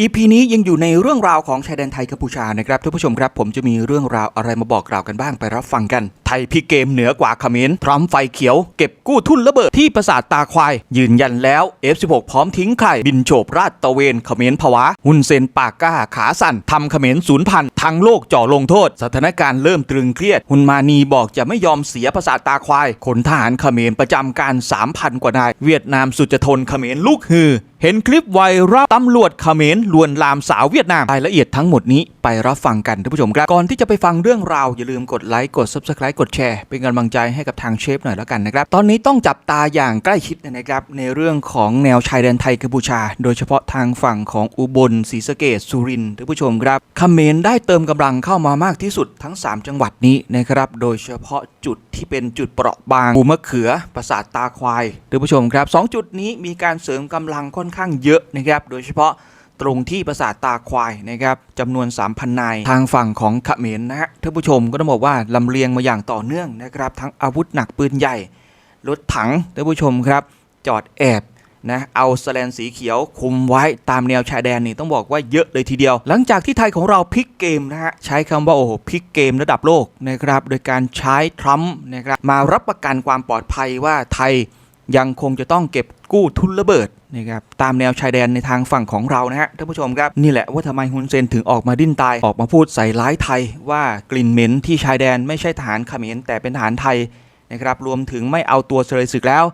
EP นี้ยังอยู่ในเรื่องราวของชายแดนไทยกัมพูชานะครับท่านผู้ชมครับ ผมจะมีเรื่องราวอะไรมาบอกกล่าวกันบ้างไปรับฟังกัน ไทยพิเกมเหนือกว่าเขมรพร้อมไฟเขียว เก็บกู้ทุนระเบิดที่ปราสาทตาควาย ยืนยันแล้ว F16 พร้อมทิ้งใครบินโฉบราดตะเวนเขมรผวา หุนเซนปากกล้าขาสั่นทำเขมรศูนย์พันทั้งโลกจ่อลงโทษ สถานการณ์เริ่มตรึงเครียด หุนมานีบอกจะไม่ยอมเสียปราสาทตาควายขนทหารเขมรประจำการ3,000 กว่านาย เวียดนามสุดจะทนเขมรลูกฮือเห็นคลิปไวรัลตำรวจเขมรลวนลามสาวเวียดนามรายละเอียดทั้งหมดนี้ไปรับฟังกันท่านผู้ชมครับก่อนที่จะไปฟังเรื่องราวอย่าลืมกดไลค์กด Subscribe กดแชร์เป็นกำลังใจให้กับทางเชฟหน่อยแล้วกันนะครับ ตอนนี้ต้องจับตาอย่างใกล้ชิดนะครับ ในเรื่องของแนวชายแดนไทยกัมพูชา โดยเฉพาะทางฝั่งของอุบลศรีสะเกษสุรินทร์ท่านผู้ชมครับเขมรได้เติมกำลังเข้ามามากที่สุดทั้ง 3 จังหวัดนี้นะครับโดยเฉพาะจุดที่เป็นจุดเปราะบางปูมะเขือปราสาทตาควายท่านผู้ชมครับสองจุดนี้มีการเสริมกำลังค่อนอนข้างเยอะนะครับ โดยเฉพาะตรงที่ปราสาทตาควายนะครับจำนวน 3,000 นาย ทางฝั่งของขเขมรนะฮะท่านผู้ชมก็ต้องบอกว่าลำเลียงมาอย่างต่อเนื่องนะครับ ทั้งอาวุธหนักปืนใหญ่ รถถังท่านผู้ชมครับ จอดแอบนะเอาสแลนสีเขียวคุมไว้ตามแนวชายแดนนี่ต้องบอกว่าเยอะเลยทีเดียว หลังจากที่ไทยของเราพลิกเกมนะฮะใช้คำว่าโอ้โหพลิกเกมระดับโลกนะครับโดยการใช้ทรัมป์นะครับมารับประกันความปลอดภัยว่าไทย ยังคงจะต้องเก็บกู้ทุนระเบิดนะครับตามแนวชายแดนในทางฝั่งของเรานะฮะท่านผู้ชมครับ นี่แหละว่าทำไมฮุนเซนถึงออกมาดิ้นตายออกมาพูดใส่ร้ายไทยว่ากลิ่นเหม็นที่ชายแดนไม่ใช่ทหารเขมรแต่เป็นทหารไทยนะครับรวมถึงไม่เอาตัวเสยศึกแล้ว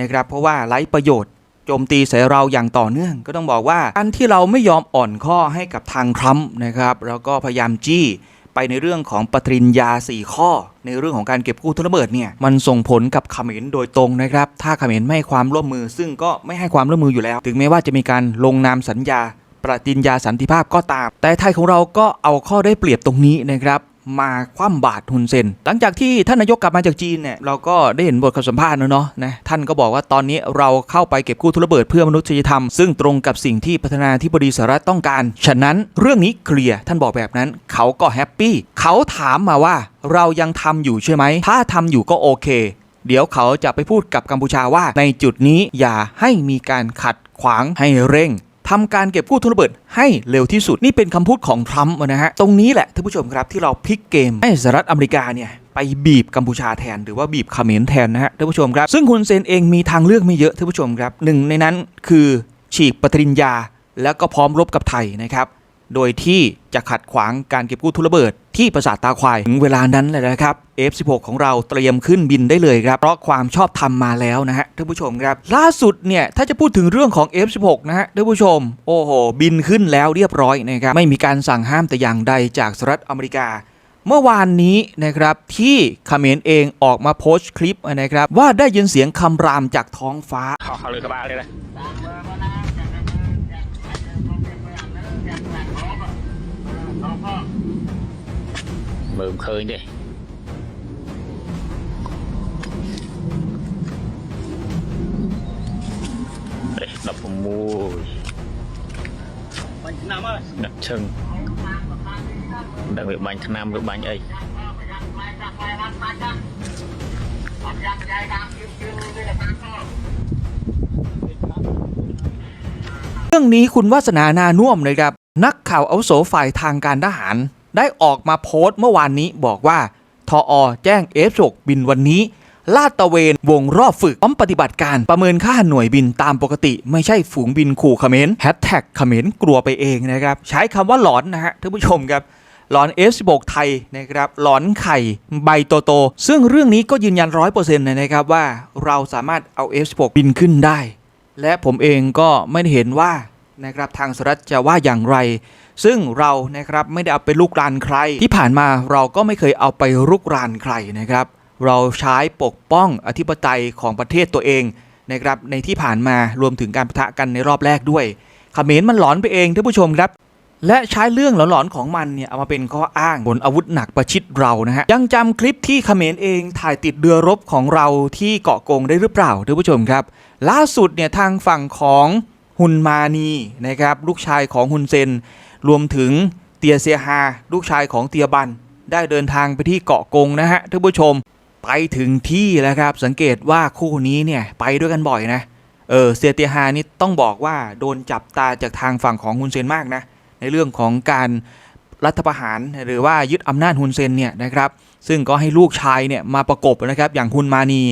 นะครับเพราะว่าไร้ประโยชน์โจมตีใส่เราอย่างต่อเนื่อง ก็ต้องบอกว่าการที่เราไม่ยอมอ่อนข้อให้กับทางทรัมป์นะครับแล้วก็พยายามจี้ ไปในเรื่องของปฏิญญา 4 ข้อ ในเรื่องของการเก็บกู้ทุนระเบิดเนี่ยมันส่งผลกับเขมรโดยตรงนะครับ ถ้าเขมรไม่ให้ความร่วมมือ ซึ่งก็ไม่ให้ความร่วมมืออยู่แล้ว ถึงแม้ว่าจะมีการลงนามสัญญาปฏิญญาสันติภาพก็ตาม แต่ไทยของเราก็เอาข้อได้เปรียบตรงนี้นะครับ มาคว่ำบาตรฮุนเซน หลังจากที่ท่านนายกกลับมาจากจีนเนี่ยเราก็ได้เห็นบทสัมภาษณ์แล้วเนาะนะท่านก็บอกว่าตอนนี้เราเข้าไปเก็บกู้ทุนระเบิดเพื่อมนุษยธรรม ซึ่งตรงกับสิ่งที่ประธานาธิบดีสหรัฐต้องการ ฉะนั้นเรื่องนี้เคลียร์ท่านบอกแบบนั้น เขาก็แฮปปี้เขาถามมาว่าเรายังทำอยู่ใช่ไหมถ้าทำอยู่ก็โอเค เดี๋ยวเขาจะไปพูดกับกัมพูชาว่า ในจุดนี้อย่าให้มีการขัดขวางให้เร่ง ทำการเก็บกู้ทุนระเบิดให้เร็วที่สุดนี่เป็นคำพูดของทรัมป์นะฮะตรงนี้แหละท่านผู้ชมครับที่เราพลิกเกมให้สหรัฐอเมริกาเนี่ยไปบีบกัมพูชาแทน หรือว่าบีบเขมรแทนนะฮะท่านผู้ชมครับ ซึ่งคุณเซนเองมีทางเลือกไม่เยอะท่านผู้ชมครับหนึ่งในนั้นคือฉีกปฏิญญาแล้วก็พร้อมรบกับไทยนะครับ โดยที่จะขัดขวางการเก็บกู้ทุนระเบิด ที่ปราสาทตาควายถึงเวลานั้นเลยนะครับ F16 ของเราเตรียมขึ้นบินได้เลยครับ เพราะความชอบธรรมมาแล้วนะฮะท่านผู้ชมครับ ล่าสุดเนี่ย ถ้าจะพูดถึงเรื่องของ F16 นะฮะท่านผู้ชม โอ้โห บินขึ้นแล้วเรียบร้อยนะครับ ไม่มีการสั่งห้ามแต่อย่างใดจากสหรัฐอเมริกา เมื่อวานนี้นะครับที่เขมรเองออกมาโพสต์คลิปนะครับว่าได้ยินเสียงคำรามจากท้องฟ้า เบาเลยนะมือเคยดิเอ๊ะดับมูยดับเชิงดังเว็บบันขนามเว็บบันเอ้ยเรื่องนี้คุณวาสนานานุ่วมนะครับ นักข่าวอาวุโสฝ่ายทางการทหาร ได้ออกมาโพสต์เมื่อวานนี้บอกว่า ทออแจ้ง F16 บินวันนี้ ลาดตระเวนวงรอบฝึกพร้อมปฏิบัติการประเมินค่าหน่วยบินตามปกติ ไม่ใช่ฝูงบินขู่เขมรแฮชแท็กเขมรกลัวไปเองนะครับ ใช้คำว่าหลอนนะฮะท่านผู้ชมครับหลอน F16 ไทยนะครับหลอนไข่ใบโตโต ซึ่งเรื่องนี้ก็ยืนยันร้อยเปอร์เซ็นต์เลยนะครับว่าเราสามารถเอา F16 บินขึ้นได้ และผมเองก็ไม่ได้เห็นว่า นะครับทางสหรัฐจะว่าอย่างไร ซึ่งเรานะครับไม่ได้เอาไปลุกรานใคร ที่ผ่านมาเราก็ไม่เคยเอาไปลุกรานใครนะครับ เราใช้ปกป้องอธิปไตยของประเทศตัวเองนะครับในที่ผ่านมารวมถึงการปะทะกันในรอบแรกด้วยขเขมรมันหลอนไปเองท่านผู้ชมครับ และใช้เรื่องหลอนๆของมันเนี่ยเอามาเป็นข้ออ้างบนอาวุธหนักประชิดเรานะฮะยังจำคลิปที่ขเขมรเองถ่ายติดเรือรบของเราที่เกาะกงได้หรือเปล่าท่านผู้ชมครับ ล่าสุดเนี่ยทางฝั่งของ ฮุนมานีนะครับลูกชายของฮุนเซน รวมถึงเตียเซียฮาลูกชายของเตียบัน ได้เดินทางไปที่เกาะกงนะฮะท่านผู้ชมไปถึงที่แล้วครับ สังเกตว่าคู่นี้เนี่ยไปด้วยกันบ่อยนะเออเซียเตียฮานี่ต้องบอกว่าโดนจับตาจากทางฝั่งของฮุนเซนมากนะในเรื่องของการรัฐประหารหรือว่ายึดอำนาจฮุนเซนเนี่ยนะครับซึ่งก็ให้ลูกชายเนี่ยมาประกบนะครับอย่างฮุนมานี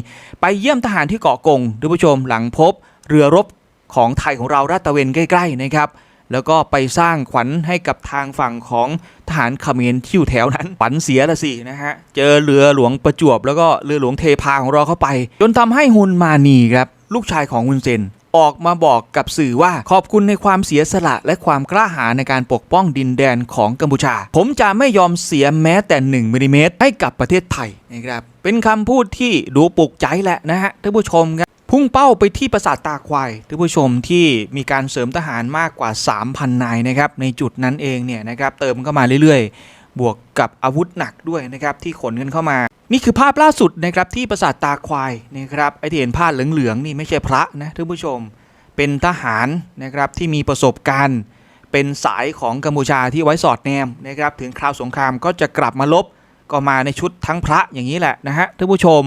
ไปเยี่ยมทหารที่เกาะกงท่านผู้ชมหลังพบ เรือรบ ของไทยของเราราดตะเวนใกล้ๆนะครับ แล้วก็ไปสร้างขวัญให้กับทางฝั่งของทหารเขมรที่อยู่แถวนั้นขวัญเสียละสินะฮะ เจอเรือหลวงประจวบ แล้วก็เรือหลวงเทพาของเราเข้าไป จนทำให้ฮุนมานีครับลูกชายของฮุนเซนออกมาบอกกับสื่อว่าขอบคุณในความเสียสละและความกล้าหาญในการปกป้องดินแดนของกัมพูชา ผมจะไม่ยอมเสียแม้แต่ 1มิลลิเมตรให้กับประเทศไทยนะครับเป็นคำพูดที่ดูปลุกใจแหละนะฮะท่านผู้ชมครับ พุ่งเป้าไปที่ปราสาทตาควายท่านผู้ชมที่มีการเสริมทหารมากกว่า 3,000 นายนะครับในจุดนั้นเองเนี่ยนะครับเติมเข้ามาเรื่อยๆ บวกกับอาวุธหนักด้วยนะครับที่ขนกันเข้ามา นี่คือภาพล่าสุดนะครับที่ปราสาทตาควายนะครับไอที่เห็นผ้าเหลืองๆนี่ไม่ใช่พระนะท่านผู้ชมเป็นทหารนะครับที่มีประสบการณ์ เป็นสายของกัมพูชาที่ไว้สอดแนมนะครับถึงคราวสงครามก็จะกลับมาลบก็มาในชุดทั้งพระอย่างนี้แหละนะฮะท่านผู้ชม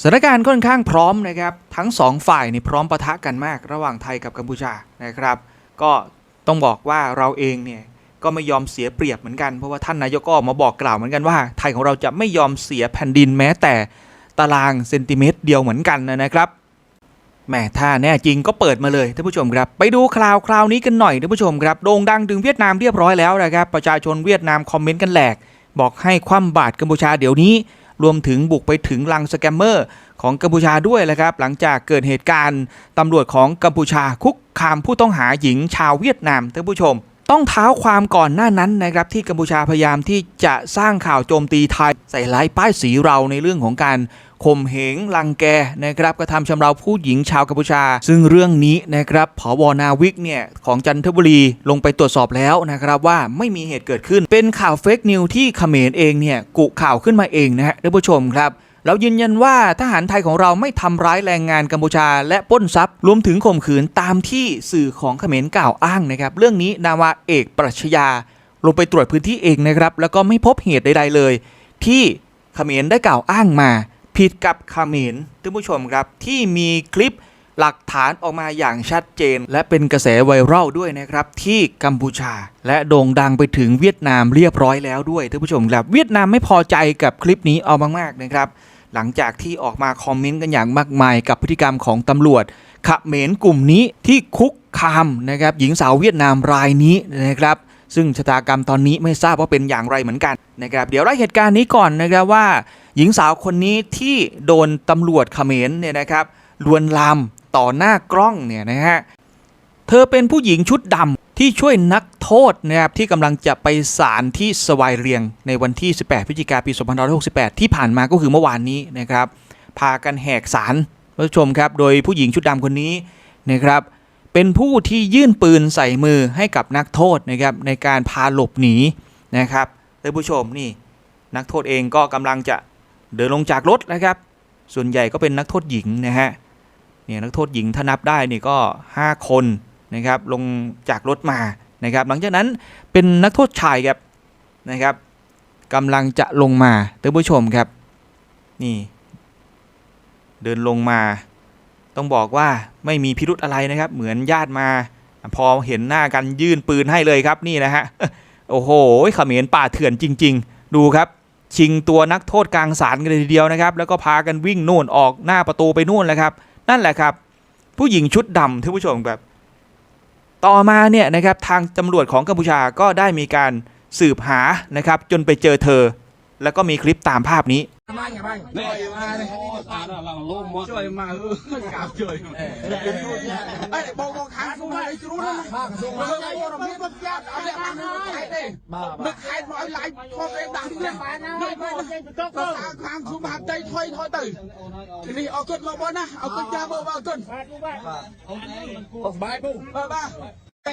สถานการณ์ค่อนข้างพร้อมนะครับ ทั้งสองฝ่ายนี่พร้อมปะทะกันมากระหว่างไทยกับกัมพูชานะครับ ก็ต้องบอกว่าเราเองเนี่ยก็ไม่ยอมเสียเปรียบเหมือนกันเพราะว่าท่านนายกก็ออกมาบอกกล่าวเหมือนกันว่า ไทยของเราจะไม่ยอมเสียแผ่นดินแม้แต่ตารางเซนติเมตรเดียวเหมือนกันนะครับแหม่ถ้าแน่จริงก็เปิดมาเลยท่านผู้ชมครับ ไปดูคราวคราวนี้กันหน่อยท่านผู้ชมครับโด่งดังถึงเวียดนามเรียบร้อยแล้วนะครับ ประชาชนเวียดนามคอมเมนต์กันแหลก บอกให้คว่ำบาตรกัมพูชาเดี๋ยวนี้ รวมถึงบุกไปถึงลังสแกมเมอร์ของกัมพูชาด้วยนะครับ หลังจากเกิดเหตุการณ์ตำรวจของกัมพูชาคุกคามผู้ต้องหาหญิงชาวเวียดนามท่านผู้ชม ต้องเท้าความก่อนหน้านั้นนะครับที่กัมพูชาพยายามที่จะสร้างข่าวโจมตีไทย ใส่ร้ายป้ายสีเราในเรื่องของการข่มเหงลังแกนะครับกระทำชำเราผู้หญิงชาวกัมพูชา ซึ่งเรื่องนี้นะครับผบนาวิกเนี่ยของจันทบุรีลงไปตรวจสอบแล้วนะครับว่าไม่มีเหตุเกิดขึ้น เป็นข่าวเฟกนิวที่เขมรเองเนี่ยกุข่าวขึ้นมาเองนะฮะท่านผู้ชมครับ เรายืนยันว่าทหารไทยของเราไม่ทำร้ายแรงงานกัมพูชา และป้นทรัพย์ รวมถึงข่มขืนตามที่สื่อของเขมรกล่าวอ้างนะครับ เรื่องนี้นาวาเอกปรัชญาลงไปตรวจพื้นที่เองนะครับ แล้วก็ไม่พบเหตุใด ๆเลย ที่เขมรได้กล่าวอ้างมา ผิดกับเขมรท่านผู้ชมครับที่มีคลิปหลักฐานออกมาอย่างชัดเจน และเป็นกระแสไวรัลด้วยนะครับ ที่กัมพูชา และโด่งดังไปถึงเวียดนามเรียบร้อยแล้วด้วยท่านผู้ชมครับ เวียดนามไม่พอใจกับคลิปนี้เอามากๆนะครับ หลังจากที่ออกมาคอมเมนต์กันอย่างมากมาย กับพฤติกรรมของตำรวจขเขมรกลุ่มนี้ที่คุกคามนะครับหญิงสาวเวียดนามรายนี้นะครับซึ่งชะตากรรมตอนนี้ไม่ทราบว่าเป็นอย่างไรเหมือนกันนะครับเดี๋ยวไล่เหตุการณ์นี้ก่อนนะครับว่า หญิงสาวคนนี้ที่โดนตำรวจเขมรเนี่ยนะครับลวนลามต่อหน้ากล้องเนี่ยนะฮะเธอเป็นผู้หญิงชุดดำ ที่ช่วยนักโทษนะครับที่กำลังจะไปศาลที่สวายเรียง ในวันที่ 18 พฤศจิกายนปี 2568 ที่ผ่านมาก็คือเมื่อวานนี้นะครับพากันแหกศาลผู้ชมครับ โดยผู้หญิงชุดดำคนนี้นะครับเป็นผู้ที่ยื่นปืนใส่มือให้กับนักโทษนะครับในการพาหลบหนีนะครับท่านผู้ชมนี่นักโทษเองก็กำลังจะเดินลงจากรถนะครับ ส่วนใหญ่ก็เป็นนักโทษหญิงนะฮะเนี่ยนักโทษหญิงถ้านับได้นี่ก็ 5 คน นะครับลงจากรถมานะครับหลังจากนั้นเป็นนักโทษชายครับนะครับกำลังจะลงมาท่านผู้ชมครับนี่เดินลงมา ต้องบอกว่าไม่มีพิรุธอะไรนะครับ เหมือนญาติมา พอเห็นหน้ากันยื่นปืนให้เลยครับนี่นะฮะโอ้โหเขมรป่าเถื่อนจริง ๆ ดูครับ ชิงตัวนักโทษกลางศาลกันเลยทีเดียวนะครับ แล้วก็พากันวิ่งโน่นออกหน้าประตูไปนู่นแหละครับ นั่นแหละครับ ผู้หญิงชุดดำท่านผู้ชมครับ ต่อมาเนี่ยนะครับทางตำรวจของกัมพูชาก็ได้มีการสืบหานะครับจนไปเจอเธอ แล้วก็มีคลิปตามภาพนี้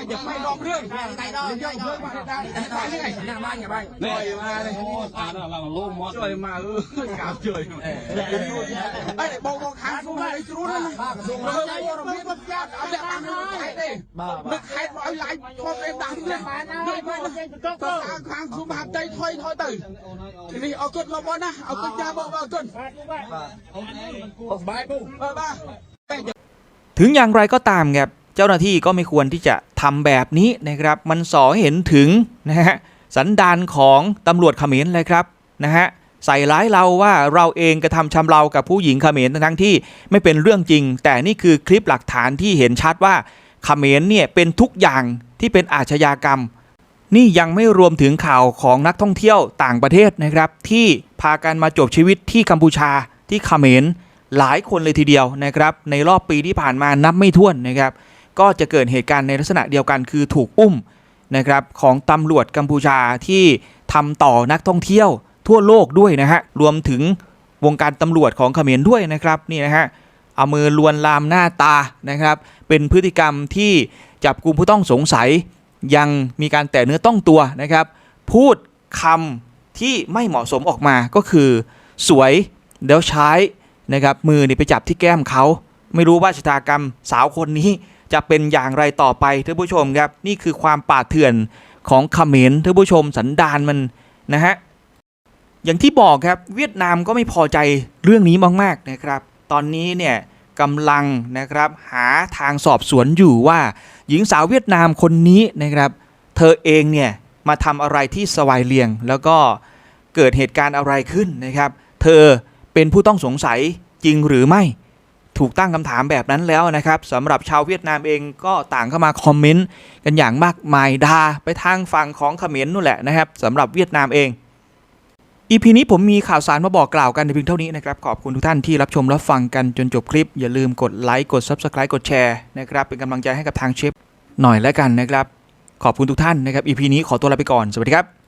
อย่าไปลองเรื่องไลองเรื่องได้ไปเรื่อยหน้บ้านอย่าไปเฉยมาเลยโาเราโมดเฉยมาเออกาเฉยไอ้บอกอกขาสูงเลยเลยสูงเลม่ต้องยากเอาแต่นี้ใคเด้ม่ใครบอกไล่ชนอ้ดังเลม่ไม่ต้องางางสูงมาใจถอยถอยตื่นนี่เอากดลมบอลนะเอากดยาบอกว่ากดบายปุ๊บบ้ถึงอย่างไรก็ตามครับเจ้าหน้าที่ก็ไม่ควรที่จะ ทำแบบนี้นะครับ มันสอให้เห็นถึงนะฮะสันดานของตำรวจเขมรเลยครับนะฮะใส่ร้ายเราว่าเราเองกระทำชำเรากับผู้หญิงเขมรทั้งที่ไม่เป็นเรื่องจริง แต่นี่คือคลิปหลักฐานที่เห็นชัดว่าเขมรเนี่ยเป็นทุกอย่างที่เป็นอาชญากรรม นี่ยังไม่รวมถึงข่าวของนักท่องเที่ยวต่างประเทศนะครับ ที่พากันมาจบชีวิตที่กัมพูชาที่เขมรหลายคนเลยทีเดียวนะครับ ในรอบปีที่ผ่านมานับไม่ถ้วนนะครับ ก็จะเกิดเหตุการณ์ในลักษณะเดียวกันคือถูกอุ้มนะครับของตำรวจกัมพูชาที่ทำต่อนักท่องเที่ยวทั่วโลกด้วยนะฮะรวมถึงวงการตำรวจของเขมรด้วยนะครับนี่นะฮะเอามือลวนลามหน้าตานะครับ เป็นพฤติกรรมที่จับกลุ่มผู้ต้องสงสัย ยังมีการแตะเนื้อต้องตัวนะครับ พูดคำที่ไม่เหมาะสมออกมาก็คือ สวยแล้วใช้นะครับมือนี่ไปจับที่แก้มเขา ไม่รู้ว่าชะตากรรมสาวคนนี้ จะเป็นอย่างไรต่อไปท่านผู้ชมครับ นี่คือความป่าดเถื่อนของเขมรท่านผู้ชมสันดานมันนะฮะอย่างที่บอกครับเวียดนามก็ไม่พอใจเรื่องนี้มากๆนะครับ ตอนนี้เนี่ยกำลังนะครับหาทางสอบสวนอยู่ว่า หญิงสาวเวียดนามคนนี้นะครับ เธอเองเนี่ยมาทำอะไรที่สวายเลียง แล้วก็เกิดเหตุการณ์อะไรขึ้นนะครับ เธอเป็นผู้ต้องสงสัยจริงหรือไม่ ถูกตั้งคำถามแบบนั้นแล้วนะครับสำหรับชาวเวียดนามเองก็ต่างเข้ามาคอมเมนต์กันอย่างมากมายดาไปทางฝั่งของเขมรนู่นแหละนะครับสำหรับเวียดนามเองอีพีนี้ผมมีข่าวสารมาบอกกล่าวกันในเพียงเท่านี้นะครับ ขอบคุณทุกท่านที่รับชมรับฟังกันจนจบคลิป อย่าลืมกดไลค์กด Subscribe กดแชร์นะครับเป็นกำลังใจให้กับทางเชฟหน่อยแล้วกันนะครับ ขอบคุณทุกท่านนะครับอีพีนี้ขอตัวลาไปก่อน สวัสดีครับ